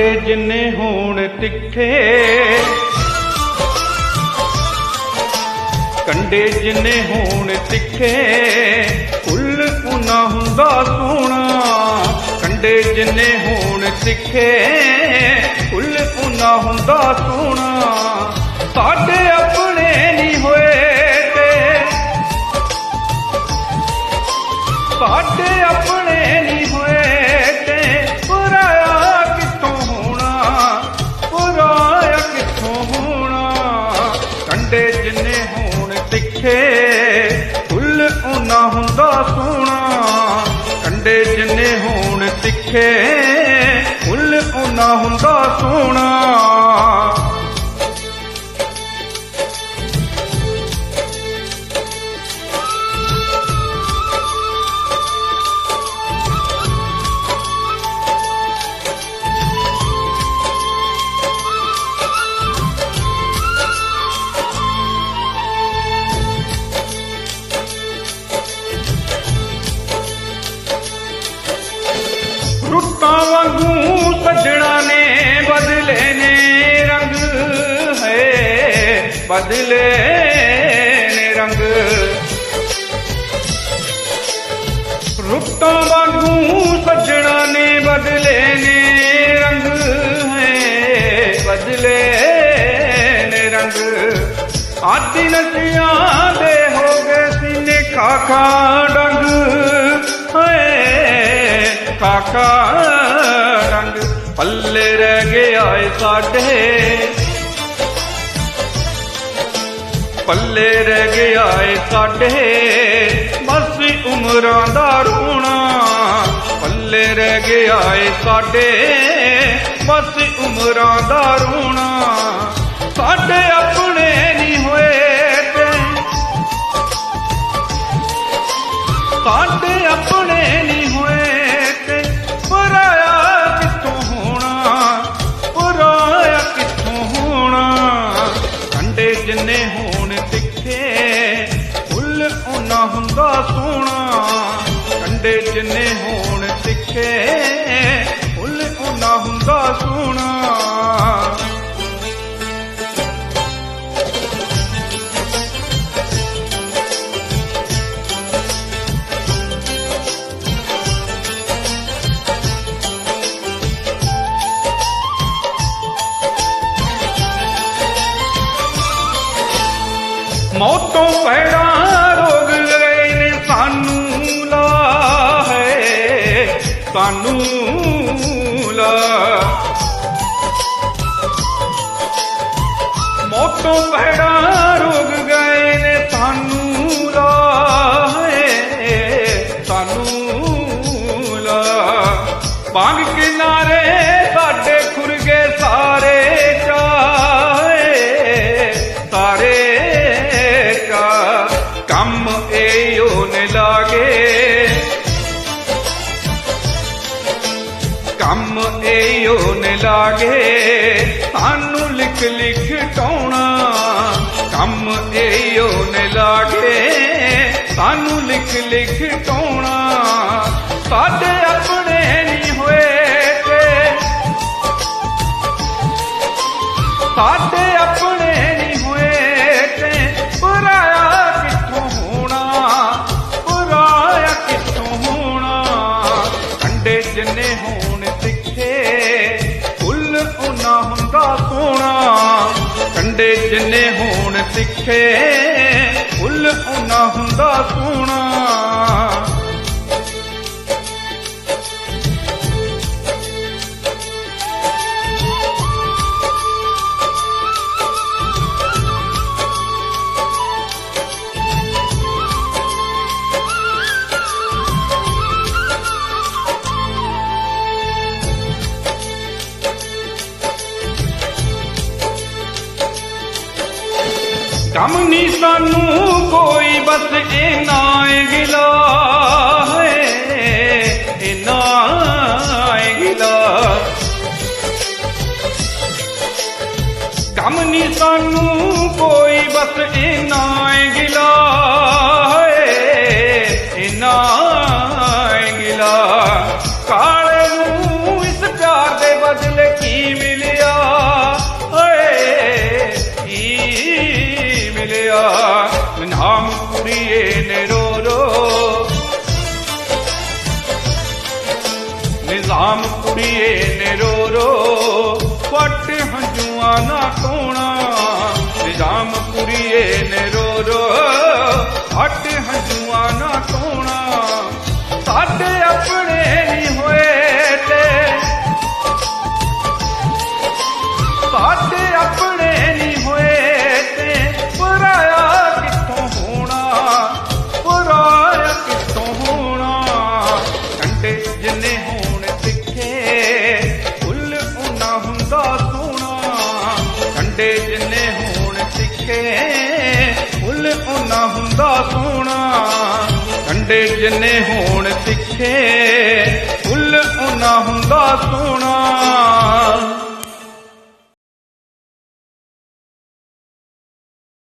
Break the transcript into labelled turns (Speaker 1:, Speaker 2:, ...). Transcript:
Speaker 1: ਕੰਡੇ ਜਿੰਨੇ ਹੋਣ ਤਿੱਖੇ। ਕੰਡੇ ਜਿੰਨੇ ਹੋਣ ਤਿੱਖੇ, ਫੁੱਲ ਪੁਨਾ ਹੁੰਦਾ ਸੋਹਣਾ। ਕੰਡੇ ਜਿੰਨੇ ਹੋਣ ਤਿੱਖੇ, ਫੁੱਲ ਪੁਨਾ ਹੁੰਦਾ ਸੋਹਣਾ। ਸਾਡੇ ਕੰਡੇ ਜਿੰਨੇ ਹੋਣ ਤਿੱਖੇ ਫੁੱਲ ਉਹਨਾਂ ਹੁੰਦਾ ਸੋਹਣਾ। ਬਦਲੇ ਨੇ ਰੰਗ। ਰੁੱਤਾਂ ਵਾਂਗੂ ਸੱਜਣਾ ਨੇ ਬਦਲੇ ਨੇ ਰੰਗ ਹੈ। ਬਦਲੇ ਨੇ ਰੰਗ। ਆਦੀ ਨਸੀਆਂ ਦੇ ਹੋ ਗਏ ਸੀਨੇ ਖਾਖਾ ਡੰਗ। ਹੈ ਕਾਕਾ ਰੰਗ ਪੱਲੇ ਰਹਿ ਗਿਆ ਏ ਸਾਡੇ। ਪੱਲੇ ਰਹਿ ਗਿਆ ਏ ਸਾਡੇ। ਬਸ ਉਮਰਾਂ ਦਾ ਰੋਣਾ ਪੱਲੇ ਰਹਿ ਗਿਆ ਏ ਸਾਡੇ। ਬਸ ਉਮਰਾਂ ਦਾ ਰੋਣਾ ਸਾਡੇ ਆਪਣੇ ਸੋਹਣਾ ਕੰਡੇ ਜਿੰਨੇ ਹੋਣ ਤਿੱਖੇ ਸਾਨੂੰ ਲਾ ਮੌਤੋਂ ਕੰਮ ਇਹੋ ਨੇ ਲਾਗੇ। ਸਾਨੂੰ ਲਿਖ ਲਿਖ ਟਾਉਣਾ ਕੰਮ ਇਹੋ ਨੇ ਲਾਗੇ। ਸਾਨੂੰ ਲਿਖ ਲਿਖ ਟਾਉਣਾ। ਸਿੱਖੇ। ਫੁੱਲ ਉਹਨਾਂ ਹੁੰਦਾ ਸੋਹਣਾ। ਕੰਮ ਨਹੀਂ ਸਾਨੂੰ ਕੋਈ ਬਸ ਨਾ ਗਿਲਾ ਹੈ। ਲਿਆ। ਕੁੜੀਏ ਨੇ ਰੋ ਕੁੜੀਏ ਨੇ ਰੋ ਨਾ ਕੋਣਾ ਨਿਜ਼ਾਮ ਕੁੜੀਏ ਨੇ ਕੰਡੇ ਜਿੰਨੇ ਹੋਣ ਤਿੱਖੇ ਫੁੱਲ ਉਹਨਾਂ ਹੁੰਦਾ ਸੋਹਣਾ। ਕੰਡੇ ਜਿੰਨੇ ਹੋਣ ਤਿੱਖੇ ਫੁੱਲ ਉਹਨਾਂ ਹੁੰਦਾ ਸੋਹਣਾ।